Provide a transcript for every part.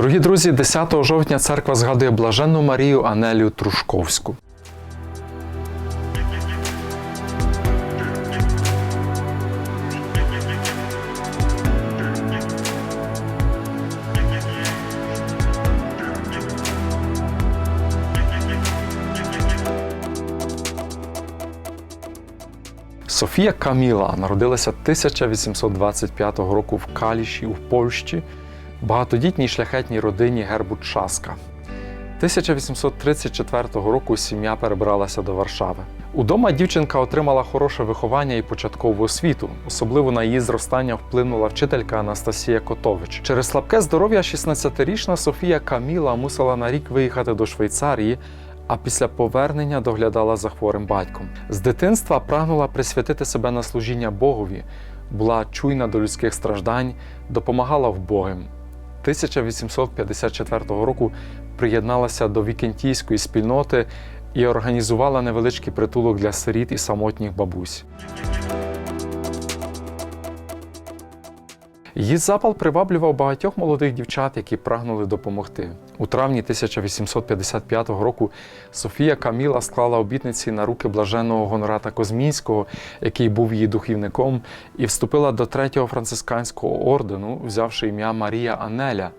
Дорогі друзі, 10 жовтня церква згадує блаженну Марію Анелію Трушковську. Софія Каміла народилася 1825 року в Каліші у Польщі, багатодітній шляхетній родині гербу Часка. 1834 року сім'я перебралася до Варшави. Удома дівчинка отримала хороше виховання і початкову освіту. Особливо на її зростання вплинула вчителька Анастасія Котович. Через слабке здоров'я 16-річна Софія Каміла мусила на рік виїхати до Швейцарії, а після повернення доглядала за хворим батьком. З дитинства прагнула присвятити себе на служіння Богові, була чуйна до людських страждань, допомагала вбогим. 1854 року приєдналася до вікентійської спільноти і організувала невеличкий притулок для сиріт і самотніх бабусь. Її запал приваблював багатьох молодих дівчат, які прагнули допомогти. У травні 1855 року Софія Каміла склала обітниці на руки блаженного Гонората Козмінського, який був її духівником, і вступила до третього францисканського ордену, взявши ім'я Марія Анеля.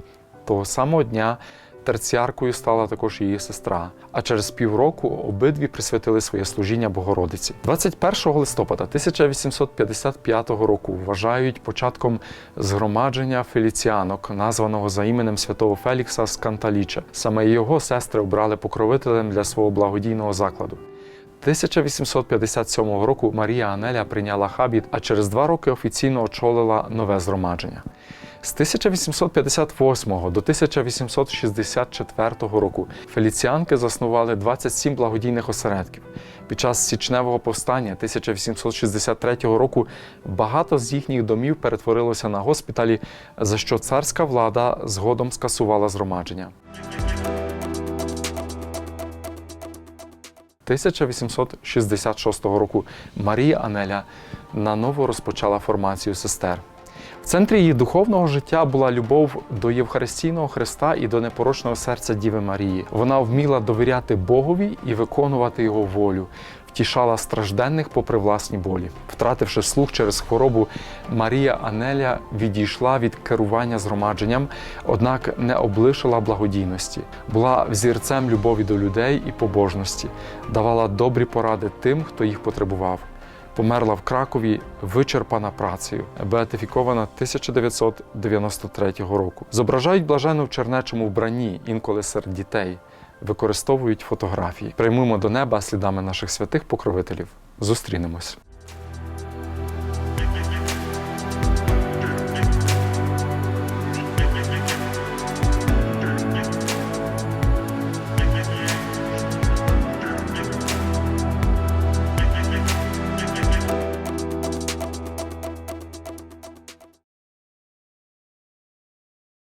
Того самого дня терціаркою стала також її сестра. А через півроку обидві присвятили своє служіння Богородиці. 21 листопада 1855 року вважають початком згромадження феліціанок, названого за іменем святого Фелікса з Канталіча. Саме його сестри обрали покровителем для свого благодійного закладу. 1857 року Марія Анеля прийняла хабіт, а через два роки офіційно очолила нове згромадження. З 1858 до 1864 року феліціанки заснували 27 благодійних осередків. Під час січневого повстання 1863 року багато з їхніх домів перетворилося на госпіталі, за що царська влада згодом скасувала згромадження. 1866 року Марія Анеля наново розпочала формацію сестер. В центрі її духовного життя була любов до Євхаристійного Христа і до непорочного серця Діви Марії. Вона вміла довіряти Богові і виконувати його волю, втішала стражденних попри власні болі. Втративши слух через хворобу, Марія Анеля відійшла від керування згромадженням, однак не облишила благодійності, була взірцем любові до людей і побожності, давала добрі поради тим, хто їх потребував. Померла в Кракові, вичерпана працею, беатифікована 1993 року. Зображають блажену в чернечому вбранні, інколи серед дітей, використовують фотографії. Приймемо до неба слідами наших святих покровителів. Зустрінемось.